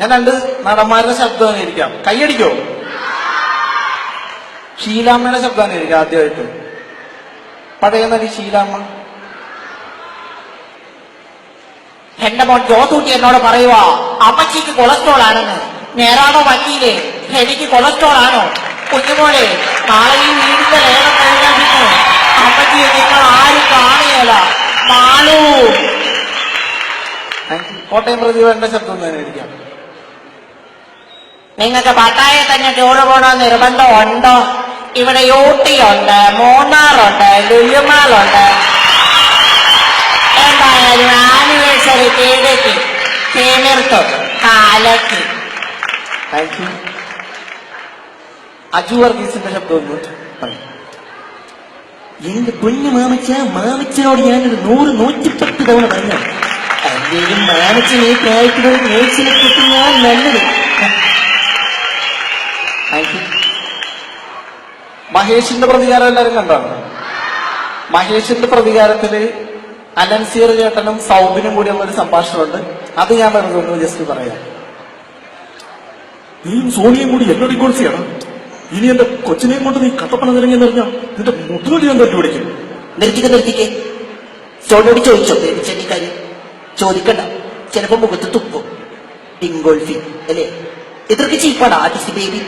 ഞാൻ രണ്ട് നടന്മാരുടെ ശബ്ദം അനുകരിക്കാം കൈയടിക്കോ? ഷീലാമ്മയുടെ ശബ്ദം അനുകരിക്കാം ആദ്യമായിട്ട്. പഴയ നടി ഷീലാമ്മ. എന്റെ മോൻ ജോസൂട്ടി എന്നോട് പറയുവാ അമ്മച്ചിക്ക് കൊളസ്ട്രോൾ ആണെന്ന്. നേരാണോ വക്കീലേ എനിക്ക് കൊളസ്ട്രോൾ ആണോ? കുഞ്ഞുമോളെ നാളെ വീടിന്റെ ലേലം അമ്മച്ചിയെ നിങ്ങൾ ആരും കാണുകയല്ല. മാളൂ. Thank you. കോട്ടയം ശബ്ദം തന്നെ അനുകരിക്കാം നിങ്ങൾക്ക് പട്ടായ തന്നെ ടൂറ് പോകണമെന്ന് നിർബന്ധം ഉണ്ടോ ഇവിടെ ഊട്ടിയുണ്ട് മൂന്നാറുണ്ട് ലുലുമാളുണ്ട്. എന്തായാലും ആനിവേഴ്സറി കീഴക്കി തിമിർത്തും കാലക്കി അജു വർഗീസിന്റെ ശബ്ദം. എന്റെ പൊന്നു മാമച്ച? മാമച്ചനോട് ഞാനൊരു നൂറ് നൂറ്റിപ്പത്ത് തവണ പറഞ്ഞു അല്ലെങ്കിൽ മാമച്ചൻ ഈ പ്രായത്തിലൊരു നേഴ്സിനെ കിട്ടുന്ന നല്ലത്. മഹേഷിന്റെ പ്രതികാരം എല്ലാവരും കണ്ടാണ്. മഹേഷിന്റെ പ്രതികാരത്തിൽ അനൻസിയർ ചേട്ടനും സൗബിനും കൂടിയുള്ള ഒരു സംഭാഷണമുണ്ട്. അത് ഞാൻ വെറുതെ ഒന്ന് ജസ്റ്റ് പറയാം. നീയും സോണിയും കൂടി എന്നോട് ചെയ്യണം. ഇനി എന്റെ കൊച്ചിനെയും കൊണ്ട് നീ കട്ടപ്പന നിരങ്ങി നിറഞ്ഞ നിന്റെ മുട്ടുവലി ഞാൻ തട്ടി പിടിക്കും നിർത്തിക്ക് നിർത്തിക്ക്. സോണിയോട് ചോദിച്ചോ ബേബിച്ചെന്റെ കാര്യം? ചോദിക്കണ്ട. ചിലപ്പോ മുഖത്ത് തുപ്പും. ഡിങ്കോൾഫി അല്ലേ? ഇതൊക്കെ ചീപ്പാണ് ആർട്ടിസ്റ്റ് ബേബി.